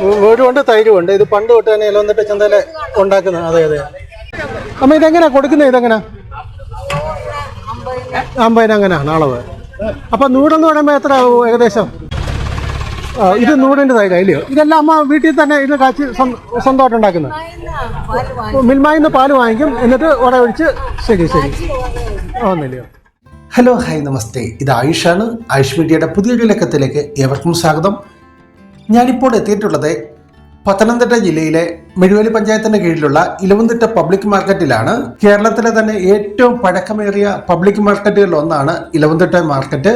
മോരുമുണ്ട് തൈരുമുണ്ട്. ഇത് പണ്ട് തൊട്ട് തന്നെ ഇലവന്നിട്ട് ചന്തയിൽ ഉണ്ടാക്കുന്നത് അതെ അതെ. അമ്മ ഇതെങ്ങനെയാ കൊടുക്കുന്നത്? ഇതെങ്ങനാ? അമ്പതിന് അങ്ങനെയാണ് അളവ്. അപ്പൊ നൂടെന്ന് പറയുമ്പോൾ എത്ര ഏകദേശം? ഇത് നൂടിന്റെ തൈര ഇല്ലയോ? ഇതെല്ലാം അമ്മ വീട്ടിൽ തന്നെ ഇത് കാച്ചി സ്വന്തം- സ്വന്തമായിട്ട് ഉണ്ടാക്കുന്നത്. മിൽമായിന്ന് പാൽ വാങ്ങിക്കും എന്നിട്ട് ഉട ഒഴിച്ച് ശരി ശരി. ഒന്നില്ലയോ ഹലോ ഹായ് നമസ്തേ. ഇത് ആയുഷാണ്. ആയുഷ് മീഡിയയുടെ പുതിയൊരു ലക്കത്തിലേക്ക് ഏവർക്കും സ്വാഗതം. ഞാനിപ്പോൾ എത്തിയിട്ടുള്ളത് പത്തനംതിട്ട ജില്ലയിലെ മെഴുവലി പഞ്ചായത്തിന്റെ കീഴിലുള്ള ഇലവന്തിട്ട പബ്ലിക് മാർക്കറ്റിലാണ്. കേരളത്തിലെ തന്നെ ഏറ്റവും പഴക്കമേറിയ പബ്ലിക് മാർക്കറ്റുകളിൽ ഒന്നാണ് ഇലവന്തിട്ട മാർക്കറ്റ്.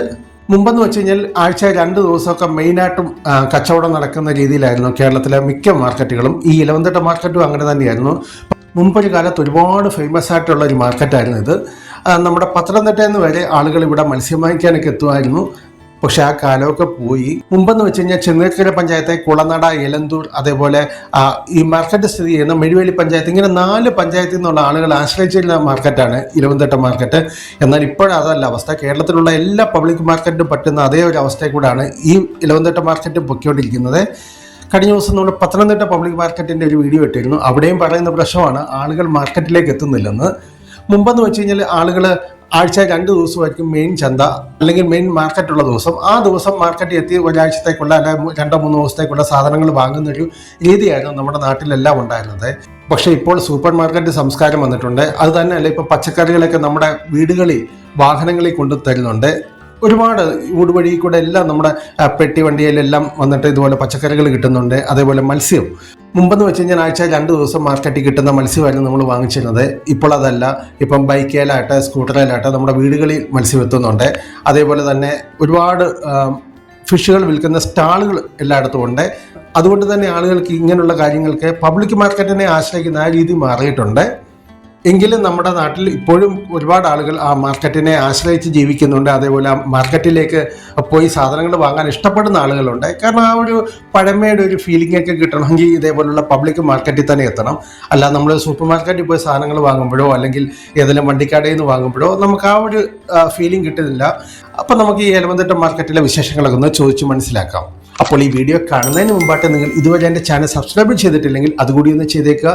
മുമ്പെന്ന് വെച്ച് കഴിഞ്ഞാൽ ആഴ്ച രണ്ട് ദിവസമൊക്കെ മെയിനായിട്ടും കച്ചവടം നടക്കുന്ന രീതിയിലായിരുന്നു കേരളത്തിലെ മിക്ക മാർക്കറ്റുകളും. ഈ ഇലവന്തിട്ട മാർക്കറ്റും അങ്ങനെ തന്നെയായിരുന്നു. മുമ്പൊരു കാലത്ത് ഒരുപാട് ഫേമസ് ആയിട്ടുള്ള ഒരു മാർക്കറ്റായിരുന്നു ഇത്. നമ്മുടെ പത്തനംതിട്ടയിൽ നിന്ന് വരെ ആളുകൾ ഇവിടെ മത്സ്യം വാങ്ങിക്കാനൊക്കെ എത്തുമായിരുന്നു. പക്ഷെ ആ കാലമൊക്കെ പോയി. മുമ്പെന്ന് വെച്ച് കഴിഞ്ഞാൽ ചെന്നീർക്കര പഞ്ചായത്തെ കുളനട എലന്തൂർ അതേപോലെ ഈ മാർക്കറ്റ് സ്ഥിതി ചെയ്യുന്ന മെഴുവേലി പഞ്ചായത്ത് ഇങ്ങനെ നാല് പഞ്ചായത്തിൽ നിന്നുള്ള ആളുകൾ ആശ്രയിച്ചിരുന്ന മാർക്കറ്റാണ് ഇലവന്തട്ട മാർക്കറ്റ്. എന്നാൽ ഇപ്പോഴതല്ല അവസ്ഥ. കേരളത്തിലുള്ള എല്ലാ പബ്ലിക് മാർക്കറ്റിനും പറ്റുന്ന അതേ ഒരു അവസ്ഥയിൽ കൂടാണ് ഈ ഇലവന്തട്ട മാർക്കറ്റ് പൊയ്ക്കൊണ്ടിരിക്കുന്നത്. കഴിഞ്ഞ ദിവസം നമ്മൾ പത്തനംതിട്ട പബ്ലിക് മാർക്കറ്റിന്റെ ഒരു വീഡിയോ ഇട്ടിരുന്നു. അവിടെയും പറയുന്ന പ്രശ്നമാണ് ആളുകൾ മാർക്കറ്റിലേക്ക് എത്തുന്നില്ലെന്ന്. മുമ്പെന്ന് വെച്ച് കഴിഞ്ഞാൽ ആളുകൾ ആഴ്ച രണ്ട് ദിവസമായിരിക്കും മെയിൻ ചന്ത അല്ലെങ്കിൽ മെയിൻ മാർക്കറ്റുള്ള ദിവസം. ആ ദിവസം മാർക്കറ്റിൽ എത്തി ഒരാഴ്ചത്തേക്കുള്ള അല്ലെങ്കിൽ രണ്ടോ മൂന്നോ ദിവസത്തേക്കുള്ള സാധനങ്ങൾ വാങ്ങുന്ന ഒരു രീതിയായിരുന്നു നമ്മുടെ നാട്ടിലെല്ലാം ഉണ്ടായിരുന്നത്. പക്ഷേ ഇപ്പോൾ സൂപ്പർ മാർക്കറ്റ് സംസ്കാരം വന്നിട്ടുണ്ട്. അത് തന്നെയല്ല ഇപ്പോൾ പച്ചക്കറികളൊക്കെ നമ്മുടെ വീടുകളിൽ വാഹനങ്ങളിൽ കൊണ്ടു തരുന്നുണ്ട്. ഒരുപാട് ഊടുവഴി കൂടെ എല്ലാം നമ്മുടെ പെട്ടി വണ്ടിയിലെല്ലാം വന്നിട്ട് ഇതുപോലെ പച്ചക്കറികൾ കിട്ടുന്നുണ്ട്. അതേപോലെ മത്സ്യം. മുമ്പെന്ന് വെച്ച് കഴിഞ്ഞാൽ ആഴ്ച രണ്ട് ദിവസം മാർക്കറ്റിൽ കിട്ടുന്ന മത്സ്യമായിരുന്നു നമ്മൾ വാങ്ങിച്ചിരുന്നത്. ഇപ്പോൾ അതല്ല. ഇപ്പം ബൈക്കേലായിട്ട് സ്കൂട്ടറിലായിട്ട് നമ്മുടെ വീടുകളിൽ മത്സ്യം എത്തുന്നുണ്ട് അതേപോലെ തന്നെ ഒരുപാട് ഫിഷുകൾ വിൽക്കുന്ന സ്റ്റാളുകൾ എല്ലായിടത്തും ഉണ്ട്. അതുകൊണ്ട് തന്നെ ആളുകൾക്ക് ഇങ്ങനെയുള്ള കാര്യങ്ങൾക്ക് പബ്ലിക് മാർക്കറ്റിനെ ആശ്രയിക്കുന്ന ആ രീതി മാറിയിട്ടുണ്ട്. എങ്കിലും നമ്മുടെ നാട്ടിൽ ഇപ്പോഴും ഒരുപാട് ആളുകൾ ആ മാർക്കറ്റിനെ ആശ്രയിച്ച് ജീവിക്കുന്നുണ്ട്. അതേപോലെ ആ മാർക്കറ്റിലേക്ക് പോയി സാധനങ്ങൾ വാങ്ങാൻ ഇഷ്ടപ്പെടുന്ന ആളുകളുണ്ട്. കാരണം ആ ഒരു പഴമയുടെ ഒരു ഫീലിംഗ് ഒക്കെ കിട്ടണമെങ്കിൽ ഇതേപോലുള്ള പബ്ലിക് മാർക്കറ്റിൽ തന്നെ എത്തണം. അല്ല നമ്മൾ സൂപ്പർ മാർക്കറ്റിൽ പോയി സാധനങ്ങൾ വാങ്ങുമ്പോഴോ അല്ലെങ്കിൽ ഏതെങ്കിലും വണ്ടിക്കടയിൽ നിന്ന് വാങ്ങുമ്പോഴോ നമുക്ക് ആ ഒരു ഫീലിംഗ് കിട്ടുന്നില്ല. അപ്പം നമുക്ക് ഈ ഏലമന്തിട്ട മാർക്കറ്റിലെ വിശേഷങ്ങളൊക്കെ ഒന്ന് ചോദിച്ച് മനസ്സിലാക്കാം. അപ്പോൾ ഈ വീഡിയോ കാണുന്നതിന് മുമ്പായിട്ട് നിങ്ങൾ ഇതുവരെ എന്റെ ചാനൽ സബ്സ്ക്രൈബ് ചെയ്തിട്ടില്ലെങ്കിൽ അതുകൂടി ഒന്ന് ചെയ്തേക്കുക.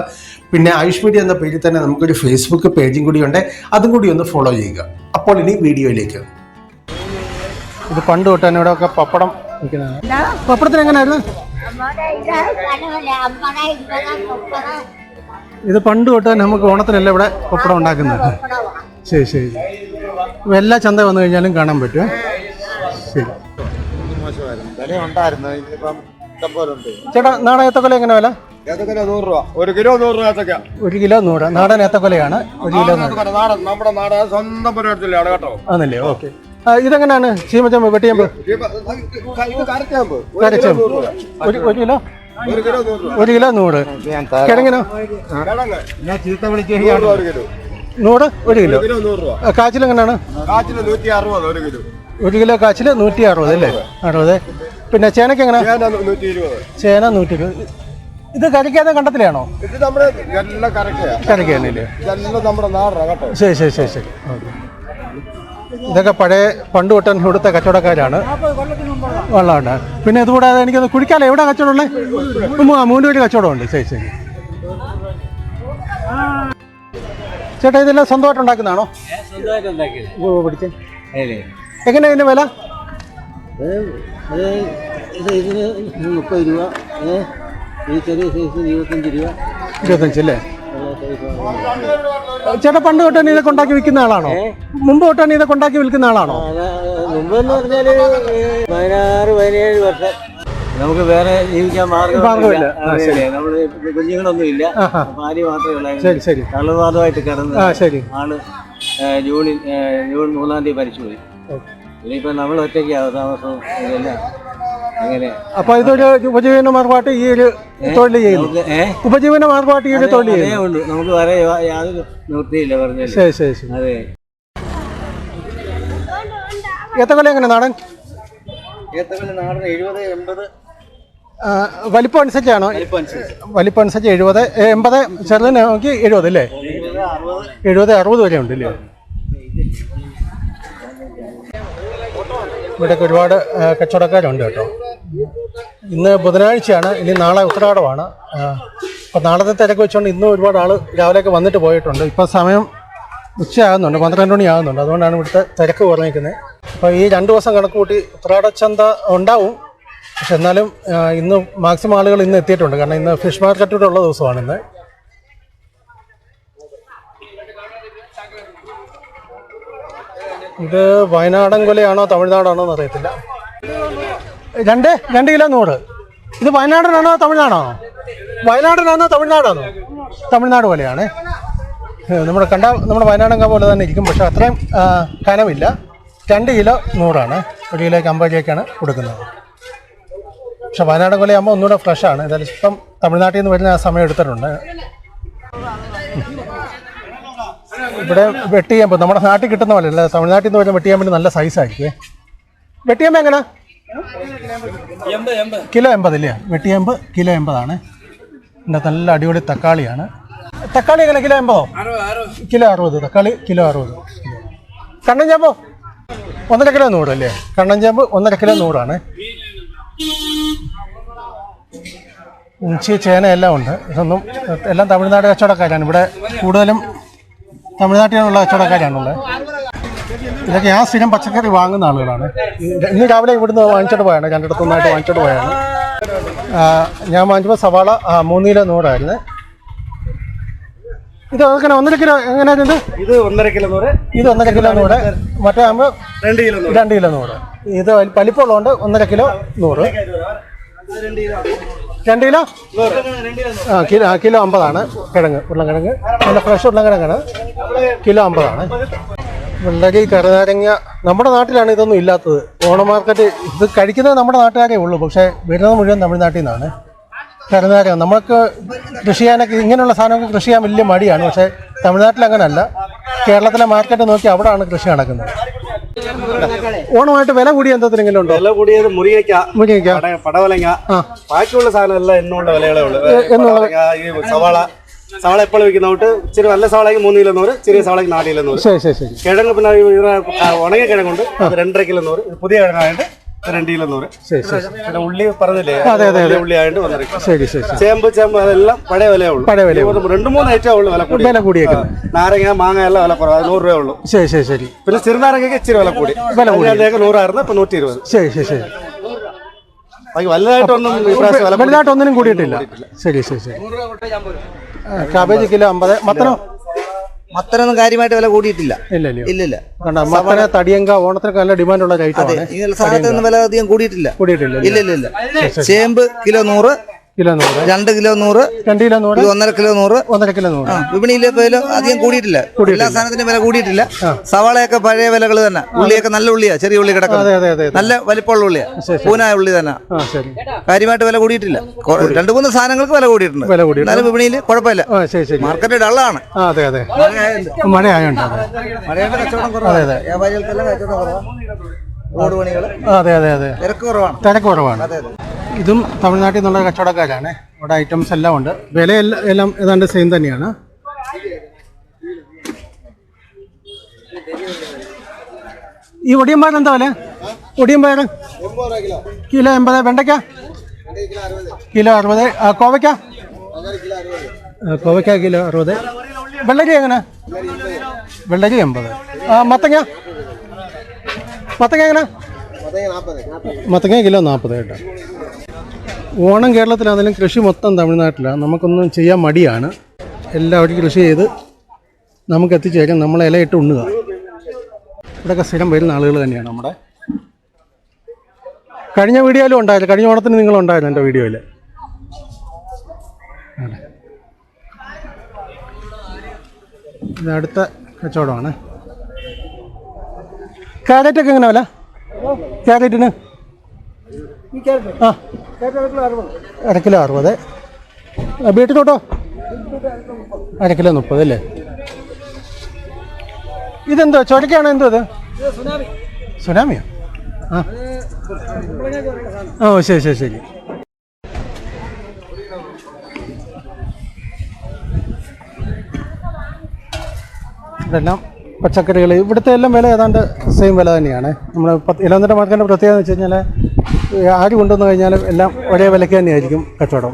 പിന്നെ ആയുഷ് മീഡിയ എന്ന പേജിൽ തന്നെ നമുക്കൊരു ഫേസ്ബുക്ക് പേജും കൂടി ഉണ്ട് അതും കൂടി ഒന്ന് ഫോളോ ചെയ്യുക. അപ്പോൾ ഇനി വീഡിയോയിലേക്ക്. ഇത് പണ്ട് തൊട്ട് തന്നെ ഇവിടെ ഒക്കെ പപ്പടം പപ്പടത്തിന് എങ്ങനെയായിരുന്നു? ഇത് പണ്ട് തൊട്ട് തന്നെ നമുക്ക് ഓണത്തിനല്ല ഇവിടെ പപ്പടം ഉണ്ടാക്കുന്നത്? ശരി ശരി എല്ലാ ചന്ത വന്നു കഴിഞ്ഞാലും കാണാൻ പറ്റും ശരി. ഉണ്ടായിരുന്നു. ഇതിപ്പം ഇഷ്ടംപോലുണ്ട് ചേട്ടാ നാടൻ ഏത്തക്കൊല എങ്ങനെ വില? ഏത്തക്കൊല നൂറ് രൂപ. ഒരു കിലോ നൂറ് രൂപ ഏത്തക്ക. ഒരു കിലോ നൂറ് നാടൻ ഏത്തക്കൊലയാണ്. ഒരു കിലോ നാടൻ നാടൻ. നമ്മുടെ നാട് അത് സ്വന്തം പരിപാടിയിലാണ് കേട്ടോ? ആണല്ലേ? ഓക്കെ. ഇതെങ്ങനെയാണ്? ചീമച്ചമ്പ് വെട്ടിയമ്പ് ഇത് ഒരു കിലോ കരച്ചമ്പ്. ഒരു ഒരു കിലോ? ഒരു കിലോ നൂറ് രൂപ. ഒരു കിലോ നൂറ്. കിഴങ്ങിനോ? നൂറ് രൂപ ഒരു കിലോ. കാച്ചിൽ എങ്ങനെയാണ് ഒരു കിലോ കാച്ചിൽ നൂറ്റി അറുപത് അല്ലേ? അറുപത്. പിന്നെ ചേനക്ക് എങ്ങനെ? ഞാൻ നൂറ്റി ഇരുപത് ചേന നൂറ്റി ഇരുപത് ഇത് കരിക്കാതെ കണ്ടത്തിലാണോ? ഇത് നമ്മുടെ എല്ലാം കറക്റ്റാ കറിക്കാനില്ലേ ഇതെല്ലാം നമ്മുടെ നാടാണ് കേട്ടോ. ശരി ശരി ശരി ശരി. ഓക്കെ. ഇതൊക്കെ പഴയ പണ്ട് തൊട്ടൻ ഇവിടുത്തെ കച്ചവടക്കാരാണ്. വെള്ളമുണ്ട്. പിന്നെ ഇതുകൂടാതെ എനിക്കൊന്ന് കുടിക്കാലോ. എവിടെ കച്ചവടമുള്ളത് കച്ചവടം കച്ചവടമുണ്ട്. ശരി ശരി. ചേട്ടാ ഇതെല്ലാം സ്വന്തമായിട്ട് ഉണ്ടാക്കുന്നതാണോ? പിടിച്ചേ. എങ്ങനെയാ ഇതിന്റെ വില? അത് ഇതിന് മുപ്പത് രൂപ. ഈ ചെറിയ സൈസിന് ഇരുപത്തഞ്ച് രൂപ. ഇരുപത്തഞ്ച് അല്ലേ? ഉള്ള ചേട്ടാ പണ്ട് തൊട്ട് തന്നെ ഇതൊക്കെ ഉണ്ടാക്കി വിൽക്കുന്ന ആളാണോ? മുമ്പ് തൊട്ട് തന്നെ ഇതൊക്കെ ഉണ്ടാക്കി വിൽക്കുന്ന ആളാണോ? മുമ്പെന്ന് പറഞ്ഞാൽ പതിനാറ് പതിനേഴ് വർഷം. നമുക്ക് വേറെ ജീവിക്കാൻ. മാർഗമില്ല. നമ്മൾ കുഞ്ഞുങ്ങളൊന്നും ഇല്ല. ഭാര്യ മാത്രമേ ഉള്ളായിരുന്നു തളർവാദമായിട്ട് കിടന്ന് ആൾ ജൂണിൽ ജൂൺ മൂന്നാം തീയതി മരിച്ചുപോയി. ഇനിയിപ്പോ നമ്മൾ ഒറ്റയ്ക്കാവും താമസം ഇതെല്ലാം അങ്ങനെ അപ്പൊ ഇതൊരു ഉപജീവന മാർഗമായിട്ട് ഈ ഒരു തൊഴിൽ ചെയ്യുന്നു. ഉപജീവന മാർഗമായിട്ട് ഈ ഒരു തൊഴിൽ ചെയ്യുന്നു. ഉണ്ട് നമുക്ക് വേറെ യാതൊരു നിവൃത്തിയില്ല പറഞ്ഞു ശരി ശരി ശരി. അതെ. ഏത്തക്കൊല എങ്ങനെ നാടൻ? ഏത്തക്കൊല്ലം നാടൻ എഴുപത് എൺപത്. വലിപ്പം അനുസരിച്ചാണോ? വലിപ്പം അനുസരിച്ച്. എഴുപത് എൺപത് ചെറുതിന് നോക്കി എഴുപത് അല്ലേ? എഴുപത് അറുപത്. എഴുപത് അറുപത് വരെ ഉണ്ട് അല്ലേ ഇവിടെയൊക്കെ ഒരുപാട് കച്ചവടക്കാരുണ്ട് കേട്ടോ. ഇന്ന് ബുധനാഴ്ചയാണ് ഇനി നാളെ ഉത്രാടമാണ്. അപ്പോൾ നാളത്തെ തിരക്ക് വെച്ചുകൊണ്ട് ഇന്നും ഒരുപാട് ആൾ രാവിലെയൊക്കെ വന്നിട്ട് പോയിട്ടുണ്ട്. ഇപ്പോൾ സമയം ഉച്ചയാകുന്നുണ്ട് പന്ത്രണ്ട് മണി ആകുന്നുണ്ട്. അതുകൊണ്ടാണ് ഇവിടുത്തെ തിരക്ക് കുറഞ്ഞിരിക്കുന്നത് അപ്പോൾ ഈ രണ്ട് ദിവസം കണക്ക് കൂട്ടി ഉത്രാടച്ചന്ത ഉണ്ടാവും. പക്ഷെ എന്നാലും ഇന്ന് മാക്സിമം ആളുകൾ ഇന്ന് എത്തിയിട്ടുണ്ട്. കാരണം ഇന്ന് ഫിഷ് മാർക്കറ്റിലുള്ള ദിവസമാണ് ഇന്ന്. ഇത് വയനാടൻ കൊലയാണോ തമിഴ്നാടാണോ എന്ന് അറിയത്തില്ല. രണ്ട് രണ്ട് കിലോ നൂറ്. ഇത് വയനാടനാണോ തമിഴ്നാടാണോ? വയനാടനാണോ തമിഴ്നാടാണോ? തമിഴ്നാട് പോലെയാണ് നമ്മുടെ കണ്ട നമ്മുടെ വയനാടൻ പോലെ തന്നെ ഇരിക്കും. പക്ഷെ അത്രയും കനമില്ല. രണ്ട് കിലോ നൂറാണ്. ഒരു കിലോയ്ക്ക് അമ്പത് കൊടുക്കുന്നത്. പക്ഷെ വയനാടൻ കൊലയാകുമ്പോൾ ഒന്നുകൂടെ ഫ്രഷാണ് ഇതായാലും ഇപ്പം തമിഴ്നാട്ടിൽ നിന്ന് വരുന്ന ആ സമയം എടുത്തിട്ടുണ്ട്. ഇവിടെ വെട്ടിയാമ്പ് നമ്മുടെ നാട്ടിൽ കിട്ടുന്ന പോലെ അല്ല തമിഴ്നാട്ടിൽ നിന്ന് വരുന്ന വെട്ടിയാമ്പിന് നല്ല സൈസായിരിക്കും വെട്ടിയാമ്പ് എങ്ങനെ? കിലോ എൺപത് ഇല്ലേ വെട്ടിയാമ്പ് കിലോ എൺപതാണ്. എന്റെ നല്ല അടിപൊളി തക്കാളിയാണ്. തക്കാളി എങ്ങനെ? കിലോ എൺപതോ? കിലോ അറുപത് തക്കാളി കിലോ അറുപത്. കണ്ണൻ ചാമ്പോ? ഒന്നര കിലോ നൂറ് അല്ലേ? കണ്ണൻ ചാമ്പ് ഒന്നര കിലോ നൂറാണ്. ഇഞ്ചി ചേന എല്ലാം ഉണ്ട്. ഇതൊന്നും എല്ലാം തമിഴ്നാട് കച്ചവടക്കാരാണ്. ഇവിടെ കൂടുതലും തമിഴ്നാട്ടിൽ നിന്നുള്ള കച്ചവടക്കാരാണുള്ളത്. ഇതൊക്കെ ഞാൻ സ്ഥിരം പച്ചക്കറി വാങ്ങുന്ന ആളുകളാണ്. ഇന്ന് രാവിലെ ഇവിടുന്ന് വാങ്ങിച്ചിട്ട് പോയാണ്. രണ്ടിടത്തു നിന്നായിട്ട് വാങ്ങിച്ചിട്ട് പോയാണ്. ഞാൻ വാങ്ങിച്ചപ്പോൾ സവാള ആ, മൂന്ന് കിലോ നൂറായിരുന്നു. ഇത് എങ്ങനെ ഒന്നര കിലോ എങ്ങനെയാണ് ഇത്? ഒന്നര കിലോ നൂറ്. ഇത് ഒന്നര കിലോ നൂറ്. മറ്റേ ആകുമ്പോൾ രണ്ട് കിലോ രണ്ട് കിലോ നൂറ്. ഇത് പലിപ്പുള്ളതുകൊണ്ട് വലിപ്പമുള്ളതുകൊണ്ട് ഒന്നര കിലോ നൂറ്. രണ്ട് കിലോ ആ കിലോ ആ കിലോ അമ്പതാണ്. കിഴങ്ങ് ഉരുളക്കിഴങ്ങ് നല്ല ഫ്രഷ് ഉരുളക്കിഴങ്ങാണ് കിലോ അമ്പതാണ്. വെള്ളരി കറുനാരങ്ങ നമ്മുടെ നാട്ടിലാണ് ഇതൊന്നും ഇല്ലാത്തത്. ഓണം മാർക്കറ്റ് ഇത് കഴിക്കുന്നത് നമ്മുടെ നാട്ടുകാരേ ഉള്ളൂ. പക്ഷേ വരുന്നത് മുഴുവൻ തമിഴ്നാട്ടിൽ നിന്നാണ്. കരുനാരങ്ങ നമുക്ക് കൃഷി ചെയ്യാനൊക്കെ ഇങ്ങനെയുള്ള സാധനങ്ങൾ കൃഷി ചെയ്യാൻ വലിയ മടിയാണ്. പക്ഷേ തമിഴ്നാട്ടിൽ അങ്ങനല്ല. കേരളത്തിലെ മാർക്കറ്റ് നോക്കി അവിടെയാണ് കൃഷി നടക്കുന്നത്. ഓണമായിട്ട് വില കൂടിയ എന്തെങ്കിലും ഉണ്ടോ? വില കൂടിയത് മുരിങ്ങയ്ക്ക മുരിങ്ങയ്ക്ക. പട- പടവലങ്ങ. ബാക്കിയുള്ള സാധനം എല്ലാം എന്നുള്ള വിലകളേ ഉള്ളൂ. ഈ സവാള. സവാള എപ്പോൾ വിൽക്കുന്നോട്ട് ഇച്ചിരി നല്ല സവാളയ്ക്ക് മൂന്ന് കിലോ നൂറ് ചെറിയ സവാളയ്ക്ക് നാല് കിലോ നൂറ്. ശരി ശരി ശരി. കിഴങ്ങ് പിന്നെ ഉണങ്ങിയ കിഴങ്ങുണ്ട്. രണ്ടര കിലോ നൂറ്. പുതിയ കിഴങ്ങായതുകൊണ്ട് ഇത് രണ്ട് കിലോ നൂറ് ശരി ശരി. പിന്നെ ഉള്ളി പറഞ്ഞില്ലേ? അതെ, അതെ. വലിയ ഉള്ളി ആയതുകൊണ്ട് വന്നിരിക്കും ശരി ശരി ശരി. ചേമ്പ് ചേമ്പ് അതെല്ലാം പഴയ വിലയേ ഉള്ളൂ. പഴയ വിലയേ രണ്ട് മൂന്ന് ഐറ്റമേ ഉള്ളൂ വില കൂടി വില കൂടിയേക്കുന്നത് നാരങ്ങ മാങ്ങ എല്ലാം വില കുറവ്. നൂറ് രൂപ ഉള്ളൂ. ശരി ശരി ശരി. പിന്നെ ചെറുനാരങ്ങയ്ക്ക് ഇച്ചിരി വില കൂടി. വില കൂടി. നൂറായിരുന്നു ഇപ്പൊ നൂറ്റി ഇരുപത് ശരി ശരി. ശരി വലുതായിട്ടൊന്നും വില കൂടിയിട്ടില്ല. ശരി ശരി ശരി. കാബേജ് കിലോ അമ്പത്. മത്തനോ? മത്തനൊന്നും കാര്യമായിട്ട് വില കൂടിയിട്ടില്ല. ഇല്ല ഇല്ല. ഇല്ലില്ല. കണ്ട മത്തന തടിയങ്ക ഓണത്തിനൊക്കെ നല്ല ഡിമാൻഡുള്ള ഐറ്റം അതെ ഐറ്റമാണ് ഈ സാധനത്തിനൊന്നും വില അധികം കൂടിയിട്ടില്ല. കൂടിയിട്ടില്ല ഇല്ല. ഇല്ല. ഇല്ല ചേമ്പ് കിലോ നൂറ് കിലോ നൂറ്. രണ്ട് കിലോ നൂറ് രണ്ട് കിലോ നൂറ്. ഒന്നര കിലോ നൂറ്. ഒന്നര കിലോ നൂറ്. വിപണിയിൽ വില അധികം കൂടിയിട്ടില്ല. എല്ലാ സാധനത്തിന്റെ വില കൂടിയിട്ടില്ല. സവാളയൊക്കെ പഴയ വിലകൾ തന്നെ. ഉള്ളിയൊക്കെ നല്ല ഉള്ളിയാ ചെറിയ ഉള്ളി അതെ കിടക്കുന്നത്. അതെ അതെ അതെ. നല്ല വലിപ്പമുള്ള ഉള്ളിയാ. പൂനായ ഉള്ളി തന്നെ. കാര്യമായിട്ട് വില കൂടിയിട്ടില്ല. രണ്ടു മൂന്ന് സാധനങ്ങൾക്ക് വില കൂടിയിട്ടുണ്ട്. വില കൂടി എന്നാലും വിപണിയിൽ കുഴപ്പമില്ല. മാർക്കറ്റ് ഡള്ളാണ്. അതെ അതെ. മഴ ആയോണ്ട് അതെ. മഴയുടെ കച്ചവടം അതെ കുറവാണ് അതെ. വ്യാപാരികൾക്കെല്ലാം കച്ചവടം കുറവാണ് റോഡ് പണികൾ അതെ അതെ അതെ. തിരക്ക് കുറവാണ്. തിരക്ക് കുറവാണ്. ഇതും തമിഴ്നാട്ടിൽ നിന്നുള്ള കച്ചവടക്കാരാണ്. ഇവിടെ ഐറ്റംസ് എല്ലാം ഉണ്ട്. വില എല്ലാം എല്ലാം ഏതാണ്ട് സെയിം തന്നെയാണ്. ഈ ഒടിയമ്പയർ എന്താ വില? ഒടിയമ്പയർ കിലോ എൺപത്. വെണ്ടയ്ക്ക? കിലോ അറുപത്. കോവയ്ക്ക? കോവയ്ക്ക കിലോ അറുപത്. വെള്ളരി എങ്ങനെ? വെള്ളരി എൺപത്. മത്തങ്ങ? മത്തങ്ങ എങ്ങനെ? മത്തങ്ങ കിലോ നാൽപ്പത് കേട്ടോ. ഓണം കേരളത്തിലാണെങ്കിലും കൃഷി മൊത്തം തമിഴ്നാട്ടിലാണ് നമുക്കൊന്നും ചെയ്യാൻ മടിയാണ്. എല്ലാവരും കൃഷി ചെയ്ത് നമുക്ക് എത്തിച്ചേരാൻ നമ്മളെ ഇലയിട്ട് ഉണ്ണുക. ഇവിടെയൊക്കെ സ്ഥിരം വരുന്ന ആളുകൾ തന്നെയാണ് നമ്മുടെ. കഴിഞ്ഞ വീഡിയോയിലും ഉണ്ടായില്ല. കഴിഞ്ഞ ഓണത്തിന് നിങ്ങൾ ഉണ്ടായിരുന്നു എന്റെ വീഡിയോയിൽ. ഇത് അടുത്ത കച്ചവടമാണ്. ക്യാരറ്റൊക്കെ എങ്ങനെ വില? ക്യാരറ്റിന് ആ. അര കിലോ അറുപത്. ആ, ബീട്രൂട്ടോ? അര കിലോ മുപ്പത് അല്ലേ? ഇതെന്തോ ചുരക്കാണോ എന്തോ ഇത്? സുനാമിയോ? ആ. ഓ ശരി ശരി ശരി. ഇതെല്ലാം പച്ചക്കറികൾ. ഇവിടുത്തെ എല്ലാം വില ഏതാണ്ട് സെയിം വില തന്നെയാണ്. നമ്മൾ ഇലവന്നിട്ട് മാർക്കറ്റിന്റെ പ്രത്യേകത എന്ന് വെച്ച് കഴിഞ്ഞാൽ ആര് കൊണ്ടുവന്നു കഴിഞ്ഞാലും എല്ലാം ഒരേ വിലയ്ക്ക് തന്നെയായിരിക്കും കച്ചവടം.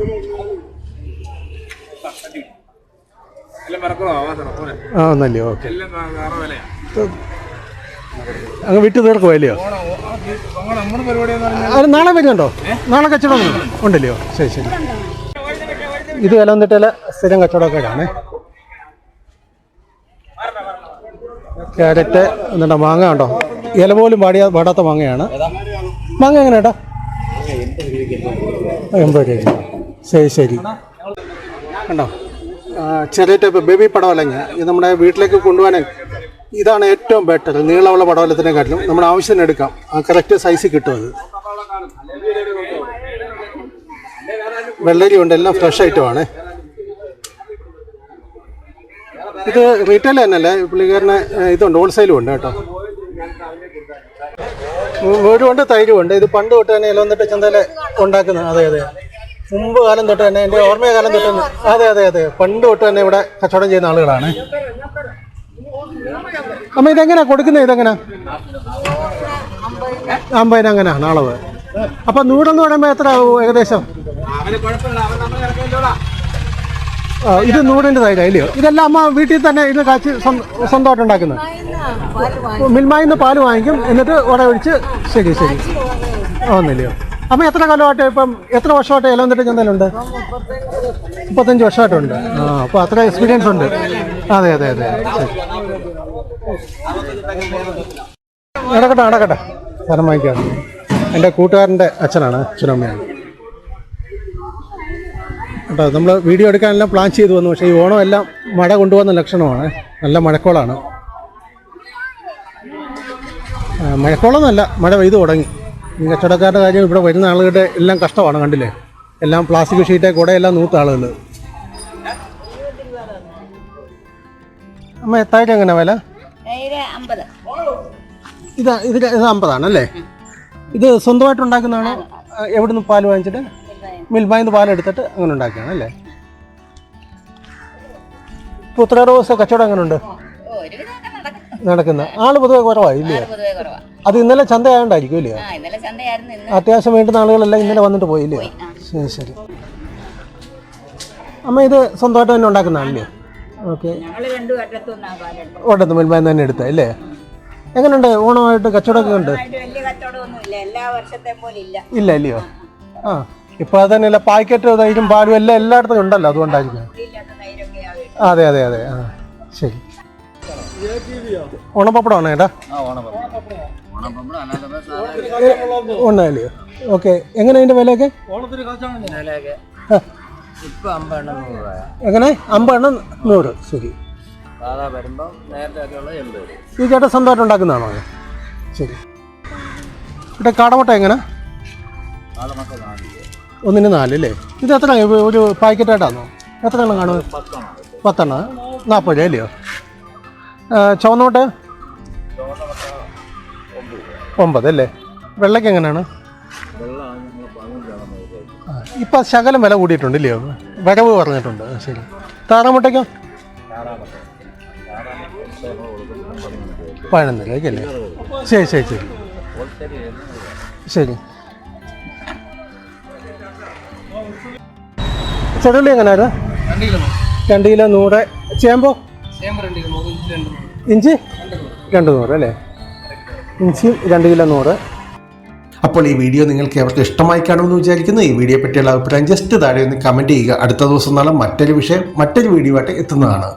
ആ ഒന്നല്ലേ ഓക്കെ. അങ്ങ് വിട്ടു തീർക്കുമല്ലയോ അത് നാളെ വരുന്നുണ്ടോ? നാളെ കച്ചവടം ഉണ്ടല്ലയോ? ശരി ശരി. ഇത് വില വന്നിട്ടല്ല സ്ഥിരം കച്ചവടക്കാരാണ്. ക്യാരറ്റ് എന്നിട്ട് മാങ്ങ ഉണ്ടോ? ഇല പോലും പാടിയ പാടാത്ത മാങ്ങയാണ്. മാങ്ങ എങ്ങനെ എൺപത് രൂപ ശരി ശരി. കണ്ടോ? ചെറിയ ടൈപ്പ് ബേബി പടവലങ്ങ. ഇത് നമ്മുടെ വീട്ടിലേക്ക് കൊണ്ടുപോകാൻ ഇതാണ് ഏറ്റവും ബെറ്റർ നീളമുള്ള പടവലത്തിനെക്കാട്ടിലും നമ്മുടെ ആവശ്യത്തിന് എടുക്കാം. ആ കറക്റ്റ് സൈസ് കിട്ടും അത്. വെള്ളരി ഉണ്ട് എല്ലാം ഫ്രഷ് ഐറ്റമാണ് ഇത് റീറ്റെയിൽ തന്നെയല്ലേ? പുള്ളിക്കാരന് ഇതുണ്ട് ഹോൾസെയിലും ഉണ്ട് കേട്ടോ. വീടുമുണ്ട് തൈരുമുണ്ട്. ഇത് പണ്ട് തൊട്ട് തന്നെ ഇലവന്നിട്ട് ചന്തയിലെ ഉണ്ടാക്കുന്നത് അതെ അതെ. മുമ്പ് കാലം തൊട്ട് തന്നെ എന്റെ ഓർമ്മയ കാലം തൊട്ട് തന്നെ അതെ അതെ അതെ. പണ്ട് തൊട്ട് തന്നെ ഇവിടെ കച്ചവടം ചെയ്യുന്ന ആളുകളാണ്. അമ്മ ഇതെങ്ങനെയാ കൊടുക്കുന്നത്? ഇതെങ്ങനാ? അമ്പതിന് അങ്ങനെയാണ് അളവ്. അപ്പൊ നൂടെന്ന് പറയുമ്പോൾ എത്ര ഏകദേശം? ഇത് നൂറിന്റെ തൈര ഇല്ലയോ? ഇതെല്ലാം അമ്മ വീട്ടിൽ തന്നെ ഇത് കാച്ചി സ്വന്തം- സ്വന്തമായിട്ട് ഉണ്ടാക്കുന്നത്. മിൽമായിൽ നിന്ന് പാൽ വാങ്ങിക്കും. എന്നിട്ട് ഉട ഒഴിച്ച് ശരി ശരി. ആവുന്നില്ലയോ? അമ്മ എത്ര കാലമായിട്ട് ഇപ്പം എത്ര വർഷമായിട്ട് ഇലവന്നിട്ട് ചെന്നാലുണ്ട് മുപ്പത്തഞ്ച് വർഷമായിട്ടുണ്ട് ആ അപ്പോൾ അത്ര എക്സ്പീരിയൻസ് ഉണ്ട്. അതെ അതെ അതെ. അടക്കട്ടെ അടക്കട്ടെ സ്ഥലം വാങ്ങിക്കാം. എന്റെ കൂട്ടുകാരന്റെ അച്ഛനാണ് അച്ഛനമ്മയാണ്. കേട്ടോ നമ്മൾ വീഡിയോ എടുക്കാനെല്ലാം പ്ലാൻ ചെയ്തു വന്നു. പക്ഷേ ഈ ഓണം എല്ലാം മഴ കൊണ്ടുവന്ന ലക്ഷണമാണ്. നല്ല മഴക്കോളാണ്. ആ, മഴക്കോളൊന്നുമല്ല. മഴ പെയ്തു തുടങ്ങി. ഈ കച്ചവടക്കാരുടെ കാര്യം ഇവിടെ വരുന്ന ആളുകളുടെ എല്ലാം കഷ്ടമാണ് കണ്ടില്ലേ? എല്ലാം പ്ലാസ്റ്റിക് ഷീറ്റെ കൂടെ എല്ലാം നൂത്ത ആളുകൾ അമ്മ എത്തായിട്ട് എങ്ങനെ വില? ഇത് ഇത് ഇത് അമ്പതാണല്ലേ? ഇത് സ്വന്തമായിട്ട് ഉണ്ടാക്കുന്നതാണോ? എവിടുന്ന് പാൽ വാങ്ങിച്ചിട്ട്? മിൽമായിൽ നിന്ന് പാൽ എടുത്തിട്ട് അങ്ങനെ ഉണ്ടാക്കിയാണ് അല്ലേ? ഇപ്പോൾ ഉത്തര റോസ് കച്ചവടം അങ്ങനെ ഉണ്ട് നടക്കുന്ന ആൾ പൊതുവെ കുറവായില്ലേ പൊതുവെ കുറവാ. അത് ഇന്നലെ ചന്ത ആയതുകൊണ്ടായിരിക്കും ഇല്ലേ? ആ ഇന്നലെ ചന്തയായിരുന്നു ഇന്ന് അത്യാവശ്യം വേണ്ടുന്ന ആളുകളെല്ലാം ഇന്നലെ വന്നിട്ട് പോയില്ലേ ശരി ശരി. അമ്മ ഇത് സ്വന്തമായിട്ട് തന്നെ ഉണ്ടാക്കുന്നതാണല്ലേ? ഓക്കെ. ഞങ്ങൾ രണ്ടു വട്ടത്തുനിന്നാ പാലെടുത്തത് ഓട്ടത്ത് മിൽമായിൽ തന്നെ എടുത്ത അല്ലേ എങ്ങനെയുണ്ട് ഓണമായിട്ട് കച്ചവടമൊക്കെ ഉണ്ട്? വലിയ കച്ചവടമൊന്നുമില്ല. എല്ലാ വർഷത്തെ പോലെ ഇല്ല. ഇല്ല ഇല്ലയോ? ആ. ഇപ്പോൾ അത് തന്നെയല്ല പാക്കറ്റ് തൈരും പാലും എല്ലാം എല്ലായിടത്തും ഉണ്ടല്ലോ അതുകൊണ്ടായിരിക്കും. ഇല്ലാത്ത തൈരൊക്കെ ആവും അതെ അതെ അതെ. ആ. ശരി. ഓണപ്പപ്പടമാണോ ഏട്ടാ? ഉണ്ടല്ലയോ ഓക്കെ. എങ്ങനെ അതിന്റെ വിലയൊക്കെ? എങ്ങനെ? അമ്പെണ്ണം നൂറ്. ശരി. ഈ ചേട്ടൻ സ്വന്തമായിട്ട് ഉണ്ടാക്കുന്നതാണോ? ശരി. ഇവിടെ കാടമുട്ട എങ്ങനെ? ഒന്നിന് നാല് അല്ലേ? ഇത് എത്ര? ഒരു പാക്കറ്റായിട്ടാണോ എത്ര എണ്ണം കാണും? പത്തെണ്ണം. നാൽപ്പത് അല്ലയോ? ചുവന്നോട്ട്? ഒമ്പത് അല്ലേ? വെള്ളയ്ക്ക് എങ്ങനെയാണ്? ഇപ്പം ശകലം വില കൂടിയിട്ടുണ്ട് ഇല്ലയോ വരവ് പറഞ്ഞിട്ടുണ്ട്. ശരി. താറാമുട്ടയ്ക്കോ? രൂപയ്ക്കല്ലേ ശരി ശരി ശരി. ശരി. ചെറുള്ളി എങ്ങനെയായിരുന്നു? രണ്ട് കിലോ നൂറ്. ചേമ്പോ? ഇഞ്ചി രണ്ട് നൂറ് അല്ലേ? ഇഞ്ചി രണ്ട് കിലോ നൂറ്. അപ്പോൾ ഈ വീഡിയോ നിങ്ങൾക്ക് അവർക്ക് ഇഷ്ടമായി കാണുമെന്ന് വിചാരിക്കുന്നു. ഈ വീഡിയോ പറ്റിയുള്ള അഭിപ്രായം ജസ്റ്റ് താഴെ ഒന്ന് കമന്റ് ചെയ്യുക. അടുത്ത ദിവസം നാളെ മറ്റൊരു വിഷയം മറ്റൊരു വീഡിയോ ആയിട്ട് എത്തുന്നതാണ്.